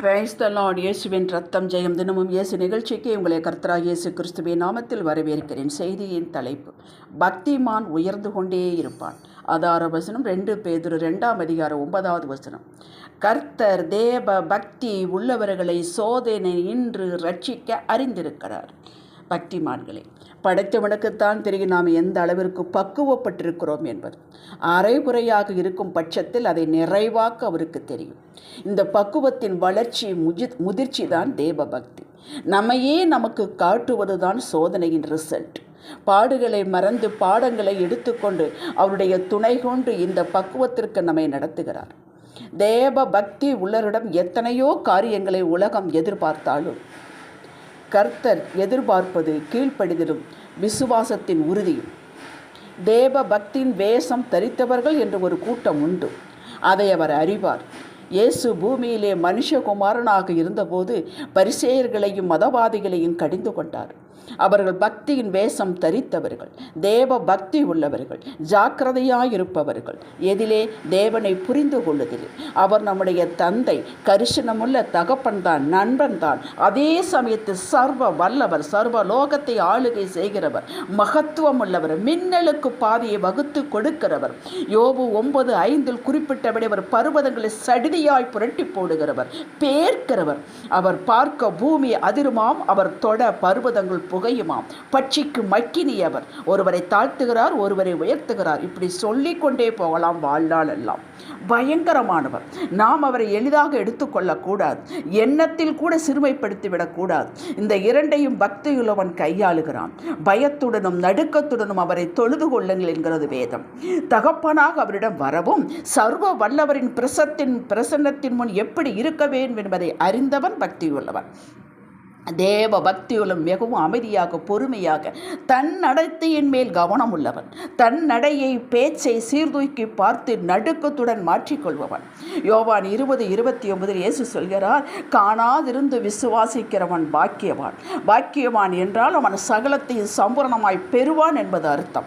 Praise the Lord இயேசுவின் ரத்தம் ஜெயம் தினமும் இயேசு நிகழ்ச்சிக்கு உங்களை கர்த்தரா இயேசு கிறிஸ்துவின் நாமத்தில் வரவேற்கிறேன். செய்தியின் தலைப்பு பக்திமான் உயர்ந்து கொண்டே இருப்பான். அதார வசனம் ரெண்டு பேதுரு ரெண்டாம் அதிகாரம் ஒன்பதாவது வசனம். கர்த்தர் தேவ பக்தி உள்ளவர்களை சோதனை இன்று ரட்சிக்க அறிந்திருக்கிறார். பக்திமான்களே படைத்தவனுக்குத்தான் தெரியும் நாம் எந்த அளவிற்கு பக்குவப்பட்டிருக்கிறோம் என்பது. அரைகுறையாக இருக்கும் பட்சத்தில் அதை நிறைவாக்க அவருக்கு தெரியும். இந்த பக்குவத்தின் வளர்ச்சி முஜி முதிர்ச்சி தான் தேவ பக்தி நம்மையே நமக்கு காட்டுவது தான் சோதனையின் ரிசல்ட். பாடுகளை மறந்து பாடங்களை எடுத்துக்கொண்டு அவருடைய துணை கொண்டு இந்த பக்குவத்திற்கு நம்மை நடத்துகிறார். தேவ பக்தி உள்ளரிடம் எத்தனையோ காரியங்களை உலகம் எதிர்பார்த்தாலும் கர்த்தர் எதிர்பார்ப்பது கீழ்ப்படிதலும் விசுவாசத்தின் உறுதியும் தேவ பக்தியின் வேஷம் தரித்தவர்கள் என்று ஒரு கூட்டம் உண்டு. அதை அவர் அறிவார். இயேசு பூமியிலே மனுஷகுமாரனாக இருந்தபோது பரிசேயர்களையும் மதவாதிகளையும் கடிந்து கொண்டார். அவர்கள் பக்தியின் வேஷம் தரித்தவர்கள் தேவ பக்தி உள்ளவர்கள் ஜாக்கிரதையாயிருப்பவர்கள். எதிலே தேவனை புரிந்து கொள்ளுதில் அவர் நம்முடைய தந்தை கரிசனமுள்ள தகப்பன் தான் நண்பன் தான். அதே சமயத்தில் சர்வ வல்லவர் சர்வ லோகத்தை ஆளுகை செய்கிறவர் மகத்துவம் உள்ளவர் மின்னலுக்கு பாதையை வகுத்து கொடுக்கிறவர். யோபு ஒன்பது ஐந்தில் குறிப்பிட்டபடி அவர் பருவதங்களை சடிதியாய் புரட்டி போடுகிறவர் பேர்க்கிறவர். அவர் பார்க்க பூமி அதிருமாம் அவர் தொட பருவதங்கள் புகையுமாம். பட்சிக்கு மக்கினியவர். ஒருவரை தாழ்த்துகிறார் ஒருவரை உயர்த்துகிறார். இப்படி சொல்லிக்கொண்டே போகலாம் வாழ்நாள் எல்லாம். பயங்கரமானவர். நாம் அவரை எளிதாக எடுத்துக்கொள்ளக்கூடாது எண்ணத்தில் கூட சிறுமைப்படுத்தி விடக்கூடாது. இந்த இரண்டையும் பக்தியுள்ளவன் கையாளுகிறான். பயத்துடனும் நடுக்கத்துடனும் அவரை தொழுது கொள்ளுங்கள் என்கிறது வேதம். தகப்பனாக அவரிடம் வரவும் சர்வ வல்லவரின் பிரசத்தின் பிரசன்னத்தின் முன் எப்படி இருக்க வேண்டும் என்பதை அறிந்தவன் பக்தியுள்ளவன். தேவ பக்தியுலும் மிகவும் அமைதியாக பொறுமையாக தன் நடத்தையின் மேல் கவனம் உள்ளவன் தன் நடையை பேச்சை சீர்தூக்கி பார்த்து நடுக்கத்துடன் மாற்றிக்கொள்பவன். யோவான் இருபது இருபத்தி ஒன்பதில் இயேசு சொல்கிறார் காணாதிருந்து விசுவாசிக்கிறவன் பாக்கியவான். பாக்கியவான் என்றால் அவன் சகலத்தையும் சம்பூரணமாய் பெறுவான் என்பது அர்த்தம்.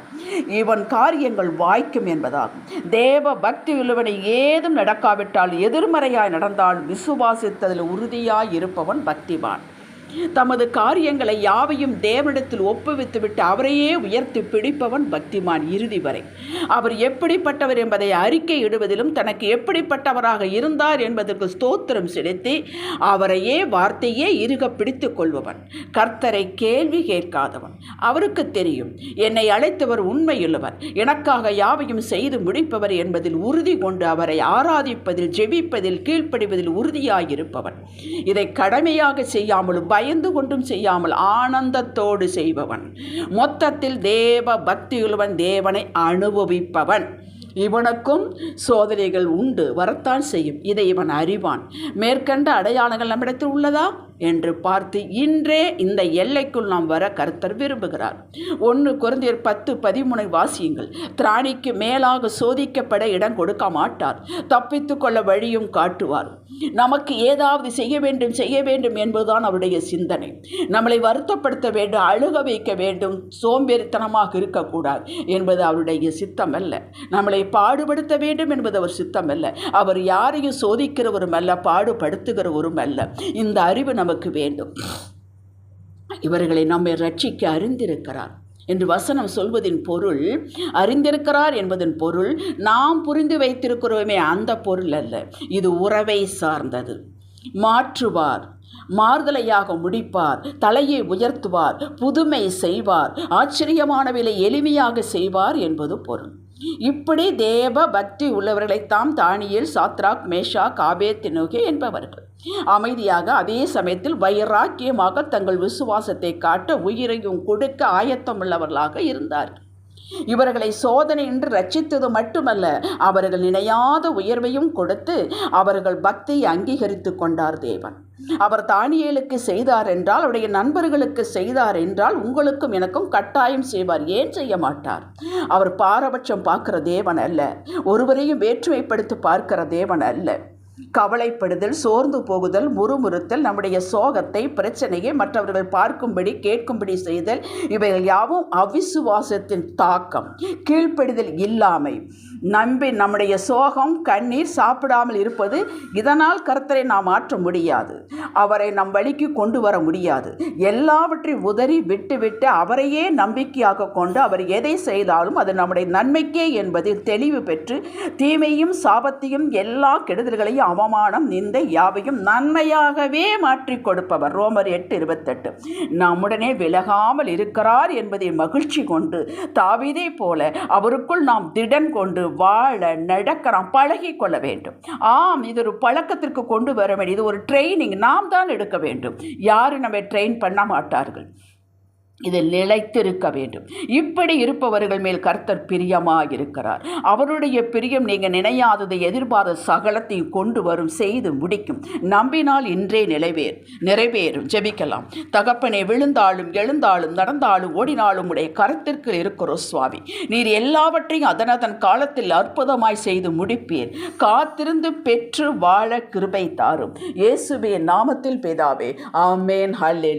இவன் காரியங்கள் வாய்க்கும் என்பதாகும். தேவ பக்தி உள்ளவனை ஏதும் நடக்காவிட்டால் எதிர்மறையாய் நடந்தால் விசுவாசித்ததில் உறுதியாய் இருப்பவன் பக்திவான். தமது காரியங்களை யாவையும் தேவனிடத்தில் ஒப்புவித்துவிட்டு அவரையே உயர்த்தி பிடிப்பவன் பக்திமான் இறுதி வரை. அவர் எப்படிப்பட்டவர் என்பதை அறிக்கை இடுவதிலும் தனக்கு எப்படிப்பட்டவராக இருந்தார் என்பதற்கு ஸ்தோத்திரம் செலுத்தி அவரையே வார்த்தையே இருக பிடித்து கொள்பவன். கர்த்தரை கேள்வி கேட்காதவன். அவருக்கு தெரியும் என்னை அழைத்தவர் உண்மையுள்ளவர். எனக்காக யாவையும் செய்து முடிப்பவர் என்பதில் உறுதி கொண்டு அவரை ஆராதிப்பதில் ஜெபிப்பதில் கீழ்ப்படிவதில் உறுதியாயிருப்பவன். இதை கடமையாக செய்யாமலும் பயந்து கொண்டும் செய்யாமல் ஆனந்தத்தோடு செய்பவன். மொத்தத்தில் தேவ பக்தியுள்ளவன் தேவனை அனுபவிப்பவன். இவனுக்கும் சோதனைகள் உண்டு வரத்தான் செய்யும். இதை இவன் அறிவான். மேற்கண்ட அடையாளங்கள் நம்மிடத்தில் உள்ளதா? என்று பார்த்து இன்றே இந்த எல்லைக்குள் நாம் வர கர்த்தர் விரும்புகிறார். ஒன்று குறைந்தர் பத்து பதிமுனை வாசியுங்கள். திராணிக்கு மேலாக சோதிக்கப்பட இடம் கொடுக்க மாட்டார். தப்பித்து கொள்ள வழியும் காட்டுவார். நமக்கு ஏதாவது செய்ய வேண்டும் செய்ய வேண்டும் என்பதுதான் அவருடைய சிந்தனை. நம்மளை வருத்தப்படுத்த வேண்டும் அழுக வைக்க வேண்டும் சோம்பேறித்தனமாக இருக்கக்கூடாது என்பது அவருடைய சித்தம் அல்ல நம்மளை பாடுபடுத்த வேண்டும் என்பது அவர் சித்தம் அல்ல அவர் யாரையும் சோதிக்கிறவரும் அல்ல பாடுபடுத்துகிறவரும் அல்ல. இந்த அறிவு நம்ம நமக்கு வேண்டும். இவர்களை நம்மை ரட்சிக்க அறிந்திருக்கிறார் என்று வசனம் சொல்வதின் பொருள் அறிந்திருக்கிறார் என்பதன் பொருள் நாம் புரிந்து வைத்திருக்கிறோமே அந்த பொருள் அல்ல. இது உறவை சார்ந்தது. மாற்றுவார் மாறுதலையாக முடிப்பார் தலையை உயர்த்துவார் புதுமை செய்வார் ஆச்சரியமானவிலை எளிமையாக செய்வார் என்பது பொருள். இப்படி தேவ பக்தி உள்ளவர்களைத்தாம் தானியில் சாத்ராக் மேஷா காபே தினோகே என்பவர்கள். அமைதியாக அதே சமயத்தில் வைராக்கியமாக தங்கள் விசுவாசத்தை காட்ட உயிரையும் கொடுக்க ஆயத்தம் உள்ளவர்களாக இருந்தார்கள். இவர்களை சோதனை என்று ரட்சித்தது மட்டுமல்ல அவர்கள் நினையாத உயர்வையும் கொடுத்து அவர்கள் பக்தியை அங்கீகரித்து கொண்டார் தேவன். அவர் தானியேலுக்கு செய்தார் என்றால் அவருடைய நண்பர்களுக்கு செய்தார் என்றால் உங்களுக்கும் எனக்கும் கட்டாயம் செய்வார் ஏன் செய்ய மாட்டார்? அவர் பாரபட்சம் பார்க்கிற தேவன் அல்ல ஒருவரையும் வேற்றுமைப்படுத்தி பார்க்கிற தேவன் அல்ல. கவலைப்படுதல் சோர்ந்து போகுதல் முறுமுறுத்தல் நம்முடைய சோகத்தை பிரச்சனையை மற்றவர்கள் பார்க்கும்படி கேட்கும்படி செய்தல் இவைகள் யாவும் அவிசுவாசத்தின் தாக்கம். கீழ்ப்படிதல் இல்லாமை. நம்பி நம்முடைய சோகம் கண்ணீர் சாப்பிடாமல் இருப்பது இதனால் கர்த்தரை நாம் மாற்ற முடியாது. அவரை நம் வழிக்கு கொண்டு வர முடியாது. எல்லாவற்றையும் உதறி விட்டுவிட்டு அவரையே நம்பிக்கையாக கொண்டு அவர் எதை செய்தாலும் அது நம்முடைய நன்மைக்கே என்பதில் தெளிவு பெற்று தீமையும் சாபத்தையும் எல்லா கெடுதல்களையும் அவமானம் நிந்த யாவையும் நன்மையாகவே மாற்றி கொடுப்பவர். ரோமர் எட்டு இருபத்தெட்டு. நம்முடனே விலகாமல் இருக்கிறார் என்பதை மகிழ்ச்சி கொண்டு தாவிதை போல அவருக்குள் நாம் திடன் கொண்டு வாழ நடக்க பழகி கொள்ள வேண்டும். ஆம் இது ஒரு பழக்கத்திற்கு கொண்டு வர வேண்டும். இது ஒரு ட்ரைனிங் நாம் தான் எடுக்க வேண்டும். யாரும் நம்ம ட்ரெயின் பண்ண மாட்டார்கள். இது நிலைத்திருக்க வேண்டும். இப்படி இருப்பவர்கள் மேல் கர்த்தர் பிரியமாக இருக்கிறார் அவருடைய பிரியம் நீங்கள் நினையாததை எதிர்பார்த்த சகலத்தையும் கொண்டு வரும் செய்து முடிக்கும். நம்பினால் இன்றே நிலைவேர் நிறைவேறும் ஜெபிக்கலாம். தகப்பனே விழுந்தாலும் எழுந்தாலும் நடந்தாலும் ஓடினாலும் உடைய கருத்திற்கு இருக்கிறோம் சுவாமி. நீர் எல்லாவற்றையும் அதனதன் காலத்தில் அற்புதமாய் செய்து முடிப்பீர். காத்திருந்து பெற்று வாழ கிருபை தாரும். இயேசுவே நாமத்தில் பேதாவே ஆமேன் ஹல்லே